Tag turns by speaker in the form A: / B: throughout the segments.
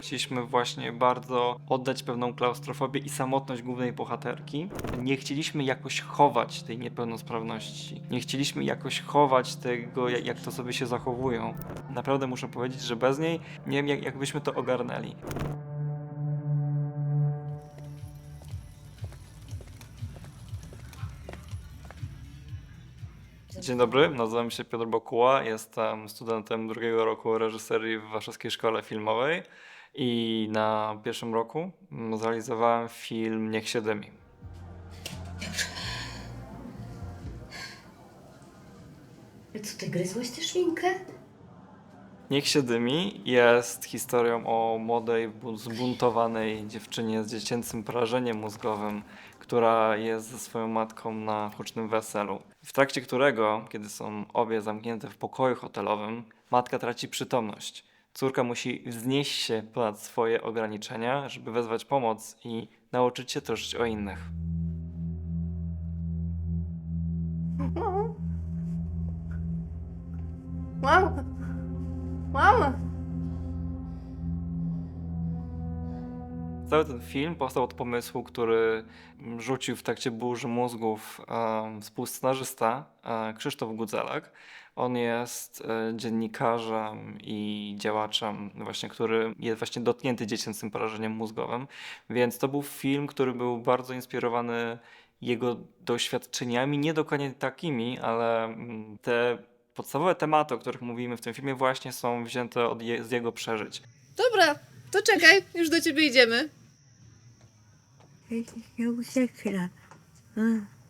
A: Chcieliśmy właśnie bardzo oddać pewną klaustrofobię i samotność głównej bohaterki. Nie chcieliśmy jakoś chować tej niepełnosprawności. Nie chcieliśmy jakoś chować tego, jak, to sobie się zachowują. Naprawdę muszę powiedzieć, że bez niej nie wiem, jak, jakbyśmy to ogarnęli. Dzień dobry, nazywam się Piotr Bokuła, jestem studentem drugiego roku reżyserii w Warszawskiej Szkole Filmowej i na pierwszym roku mm, zrealizowałem film Niech się dymi.
B: Co ty gryzłeś tę szminkę?
A: Niech się dymi jest historią o młodej, bu- zbuntowanej dziewczynie z dziecięcym porażeniem mózgowym, która jest ze swoją matką na hucznym weselu. W trakcie którego, kiedy są obie zamknięte w pokoju hotelowym, matka traci przytomność. Córka musi wznieść się ponad swoje ograniczenia, żeby wezwać pomoc i nauczyć się troszczyć o innych.
C: Mama! Mama!
A: Cały ten film powstał od pomysłu, który rzucił w trakcie burzy mózgów współscenarzysta e, Krzysztof Gudzelak. On jest e, dziennikarzem i działaczem, właśnie, który jest właśnie dotknięty dziecięcym porażeniem mózgowym. Więc to był film, który był bardzo inspirowany jego doświadczeniami, nie dokładnie takimi, ale mm, te podstawowe tematy, o których mówimy w tym filmie, właśnie są wzięte je, z jego przeżyć.
C: Dobra, to czekaj, już do ciebie idziemy.
B: Ja ucieknę.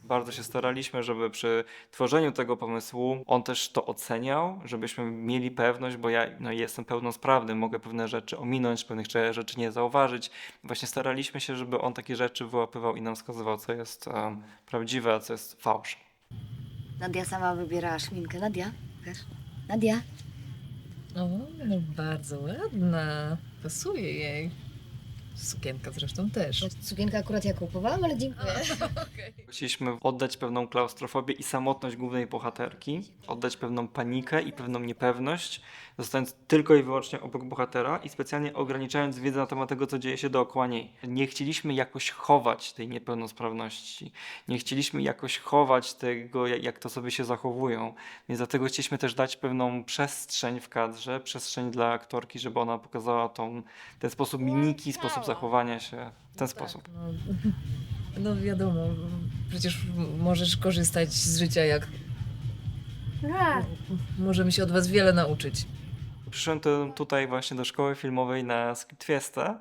A: Bardzo się staraliśmy, żeby przy tworzeniu tego pomysłu on też to oceniał, żebyśmy mieli pewność, bo ja no, jestem pełnosprawny, mogę pewne rzeczy ominąć, pewnych rzeczy nie zauważyć. Właśnie staraliśmy się, żeby on takie rzeczy wyłapywał i nam wskazywał, co jest em, prawdziwe, a co jest fałsz.
B: Nadia sama wybierała szminkę. Nadia, wiesz? Nadia?
D: O, no bardzo ładna. Pasuje jej. Sukienka zresztą też.
B: Sukienkę akurat ja kupowałam, ale dziękuję.
A: Chcieliśmy oddać pewną klaustrofobię i samotność głównej bohaterki, oddać pewną panikę i pewną niepewność, zostając tylko i wyłącznie obok bohatera i specjalnie ograniczając wiedzę na temat tego, co dzieje się dookoła niej. Nie chcieliśmy jakoś chować tej niepełnosprawności, nie chcieliśmy jakoś chować tego, jak, jak to sobie się zachowują, więc dlatego chcieliśmy też dać pewną przestrzeń w kadrze, przestrzeń dla aktorki, żeby ona pokazała tą, ten sposób mimiki, sposób zachowania się w ten sposób.
D: No, no wiadomo, przecież możesz korzystać z życia jak... Możemy się od was wiele nauczyć.
A: Przyszedłem tu- tutaj właśnie do szkoły filmowej na Script Fiesta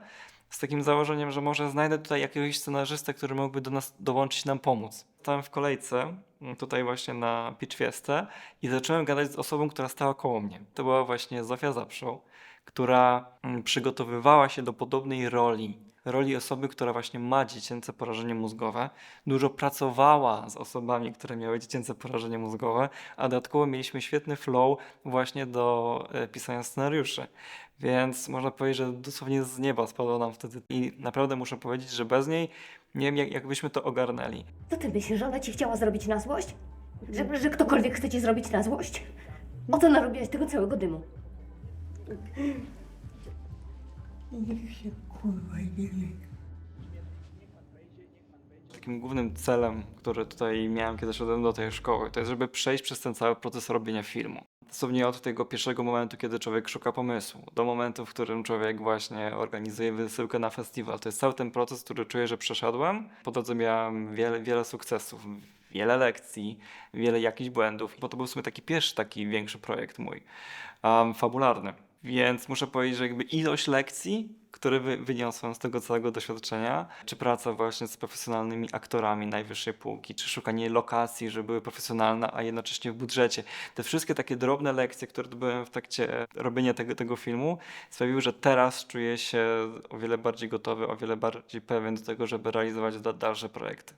A: z takim założeniem, że może znajdę tutaj jakiegoś scenarzystę, który mógłby do nas dołączyć nam pomóc. Stałem w kolejce tutaj właśnie na Pitch Fiestę i zacząłem gadać z osobą, która stała koło mnie. To była właśnie Zofia Zapszoł, która mm, przygotowywała się do podobnej roli. Roli osoby, która właśnie ma dziecięce porażenie mózgowe, dużo pracowała z osobami, które miały dziecięce porażenie mózgowe, a dodatkowo mieliśmy świetny flow właśnie do e, pisania scenariuszy. Więc można powiedzieć, że dosłownie z nieba spadło nam wtedy. I naprawdę muszę powiedzieć, że bez niej nie wiem, jak, jakbyśmy to ogarnęli.
E: Co ty myślisz, że ona ci chciała zrobić na złość? Że, że ktokolwiek chce ci zrobić na złość? O co narobiłaś tego całego dymu?
A: Takim głównym celem, który tutaj miałem, kiedy szedłem do tej szkoły, to jest, żeby przejść przez ten cały proces robienia filmu. Dosłownie od tego pierwszego momentu, kiedy człowiek szuka pomysłu, do momentu, w którym człowiek właśnie organizuje wysyłkę na festiwal. To jest cały ten proces, który czuję, że przeszedłem. Po drodze miałem wiele, wiele sukcesów, wiele lekcji, wiele jakichś błędów, bo to był w sumie taki pierwszy taki większy projekt mój, um, fabularny. Więc muszę powiedzieć, że jakby ilość lekcji, które wy, wyniosłem z tego całego doświadczenia, czy praca właśnie z profesjonalnymi aktorami najwyższej półki, czy szukanie lokacji, żeby były profesjonalne, a jednocześnie w budżecie. Te wszystkie takie drobne lekcje, które byłem w trakcie robienia tego, tego filmu, sprawiły, że teraz czuję się o wiele bardziej gotowy, o wiele bardziej pewien do tego, żeby realizować da, dalsze projekty.